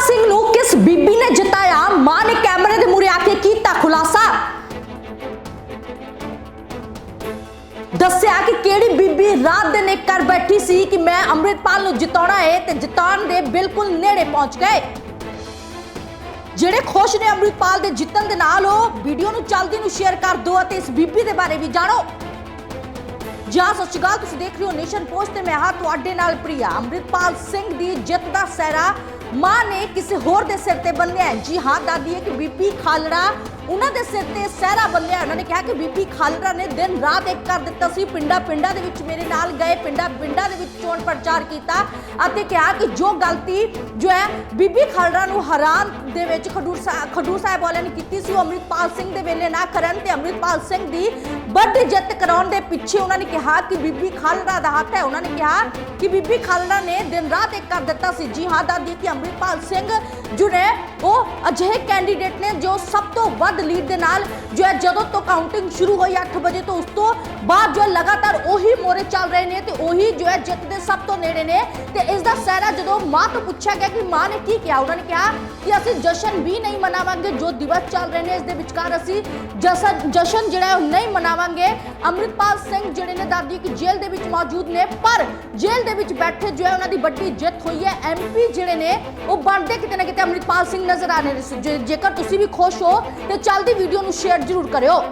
ਸਿੰਘ ਨੂੰ ਕਿਸ ਬੀਬੀ ਨੇ ਜਿਤਾਇਆ? ਮਾਂ ਨੇ ਕੈਮਰੇ ਦੇ ਮੂਹਰੇ ਆ ਕੇ ਕੀਤਾ ਖੁਲਾਸਾ। ਦੱਸਿਆ ਕਿ ਕਿਹੜੀ ਬੀਬੀ ਰਾਤ ਦਿਨ ਇੱਕ ਕਰ ਬੈਠੀ ਸੀ ਕਿ ਮੈਂ ਅੰਮ੍ਰਿਤਪਾਲ ਨੂੰ ਜਿਤਾਉਣਾ ਹੈ ਤੇ ਜਿਤਾਉਣ ਦੇ ਬਿਲਕੁਲ ਨੇੜੇ ਪਹੁੰਚ ਗਏ। ਜਿਹੜੇ ਖੁਸ਼ ਨੇ ਅੰਮ੍ਰਿਤਪਾਲ ਦੇ ਜਿੱਤਣ ਦੇ ਨਾਲ, ਉਹ ਵੀਡੀਓ ਨੂੰ ਚਲਦੀ ਨੂੰ ਸ਼ੇਅਰ ਕਰ ਦਿਓ ਅਤੇ ਇਸ ਬੀਬੀ ਦੇ ਬਾਰੇ ਵੀ ਜਾਣੋ। ਜਾਂ ਸਤਿ ਸ਼੍ਰੀ ਅਕਾਲ। ਤੁਸੀਂ ਦੇਖ ਰਹੇ ਹੋ ਨੇਸ਼ਨ ਪੋਸਟ ਤੇ ਮੈਂ ਹਾਂ ਤੁਹਾਡੇ ਨਾਲ ਪ੍ਰਿਆ। ਅੰਮ੍ਰਿਤਪਾਲ ਸਿੰਘ ਦੀ ਜਿੱਤ ਦਾ ਸਹਿਰਾ ਮਾਂ ਨੇ ਕਿਸੇ ਹੋਰ ਦੇ ਸਿਰ ਤੇ ਬੰਨਿਆ ਜੀ ਹਾਂ, ਦਾਦੀ, ਇੱਕ ਕਿ ਬੀਬੀ ਖਾਲੜਾ ਉਹਨਾਂ ਦੇ ਸਿਰ ਤੇ ਸਹਿਰਾ ਬੰਨਿਆ। ਉਹਨਾਂ ਨੇ ਕਿਹਾ ਕਿ ਬੀਬੀ ਖਾਲੜਾ ਨੇ ਦਿਨ ਰਾਤ ਇੱਕ ਕਰ ਦਿੱਤਾ ਸੀ। ਪਿੰਡਾਂ ਪਿੰਡਾਂ ਦੇ ਵਿੱਚ ਮੇਰੇ ਨਾਲ ਗਏ, ਪਿੰਡਾਂ ਪਿੰਡਾਂ ਦੇ ਵਿੱਚ ਚੋਣ ਪ੍ਰਚਾਰ ਕੀਤਾ ਅਤੇ ਕਿਹਾ ਕਿ ਜੋ ਗਲਤੀ ਜੋ ਹੈ, ਬੀਬੀ ਖਾਲੜਾ ਨੂੰ ਹਰਾਨ ਦੇ ਵਿੱਚ ਖਡੂਰ ਸਾਹਿਬ ਖਡੂਰ ਸਾਹਿਬ ਵਾਲਿਆਂ ਨੇ ਕੀਤੀ ਸੀ, ਉਹ ਅੰਮ੍ਰਿਤਪਾਲ ਸਿੰਘ ਦੇ ਵੇਲੇ ਨਾ ਕਰਨ ਤੇ ਅੰਮ੍ਰਿਤਪਾਲ ਸਿੰਘ ਦੀ ਵੱਡੀ ਜਿੱਤ ਕਰਾਉਣ ਦੇ ਪਿੱਛੇ ਉਹਨਾਂ ਨੇ ਕਿਹਾ ਕਿ ਬੀਬੀ ਖਾਲੜਾ ਦਾ ਹੱਥ ਹੈ। ਉਹਨਾਂ ਨੇ ਕਿਹਾ ਕਿ ਬੀਬੀ ਖਾਲੜਾ ਨੇ ਦਿਨ ਰਾਤ ਇੱਕ ਕਰ ਦਿੱਤਾ ਸੀ। ਜੀ ਹਾਂ ਦਾਦੀ ਕਿ ਅੰਮ੍ਰਿਤਪਾਲ ਸਿੰਘ ਜੋ ਨੇ, ਉਹ ਅਜਿਹੇ ਕੈਂਡੀਡੇਟ ਨੇ ਜੋ ਸਭ ਤੋਂ ਵੱਧ ਲੀਡ ਦੇ ਨਾਲ ਜੋ ਹੈ, ਜਦੋਂ ਤੋਂ ਕਾਊਂਟਿੰਗ ਸ਼ੁਰੂ ਹੋਈ 8 ਵਜੇ ਤੋਂ, ਉਸ ਤੋਂ ਬਾਅਦ ਜੋ ਹੈ ਲਗਾਤਾਰ ਨੇ ਤੇ ਉਹੀ ਜੋ ਹੈ ਜਿੱਤ ਦੇ ਸਭ ਤੋਂ ਨੇੜੇ ਨੇ ਤੇ ਇਸ ਦਾ ਸਹਿਰਾ ਜਦੋਂ ਮਾਂ ਤੋਂ ਪੁੱਛਿਆ ਗਿਆ ਕਿ ਮਾਂ ਨੇ ਕੀ ਕਿਹਾ, ਉਹਨਾਂ ਨੇ ਕਿਹਾ ਕਿ ਅਸੀਂ ਜਸ਼ਨ ਵੀ ਨਹੀਂ ਮਨਾਵਾਂਗੇ, ਜੋ ਦਿਵਸ ਚੱਲ ਰਹੇ ਨੇ ਇਸ ਦੇ ਵਿਚਕਾਰ ਅਸੀਂ ਜਸ਼ਨ ਜਿਹੜਾ ਉਹ ਨਹੀਂ ਮਨਾਵਾਂਗੇ। ਅੰਮ੍ਰਿਤਪਾਲ ਸਿੰਘ ਜਿਹੜੇ ਨੇ ਦਾਦੀ ਕੀ ਜੇਲ੍ਹ ਦੇ ਵਿੱਚ ਮੌਜੂਦ ਨੇ, ਪਰ ਜੇਲ੍ਹ ਦੇ ਵਿੱਚ ਬੈਠੇ ਜੋ ਹੈ ਉਹਨਾਂ ਦੀ ਵੱਡੀ ਜਿੱਤ ਹੋਈ ਹੈ। ਐਮਪੀ ਜਿਹੜੇ ਨੇ, ਉਹ ਬਣਦੇ ਕਿਤੇ ਨਾ ਕਿਤੇ ਅੰਮ੍ਰਿਤਪਾਲ ਸਿੰਘ ਨਜ਼ਰ ਆ ਰਹੇ ਨੇ। ਜੇਕਰ ਤੁਸੀਂ ਵੀ ਖੁਸ਼ ਹੋ ਤੇ ਚੱਲਦੀ ਵੀਡੀਓ ਨੂੰ ਸ਼ੇਅਰ ਜ਼ਰੂਰ ਕਰਿਓ।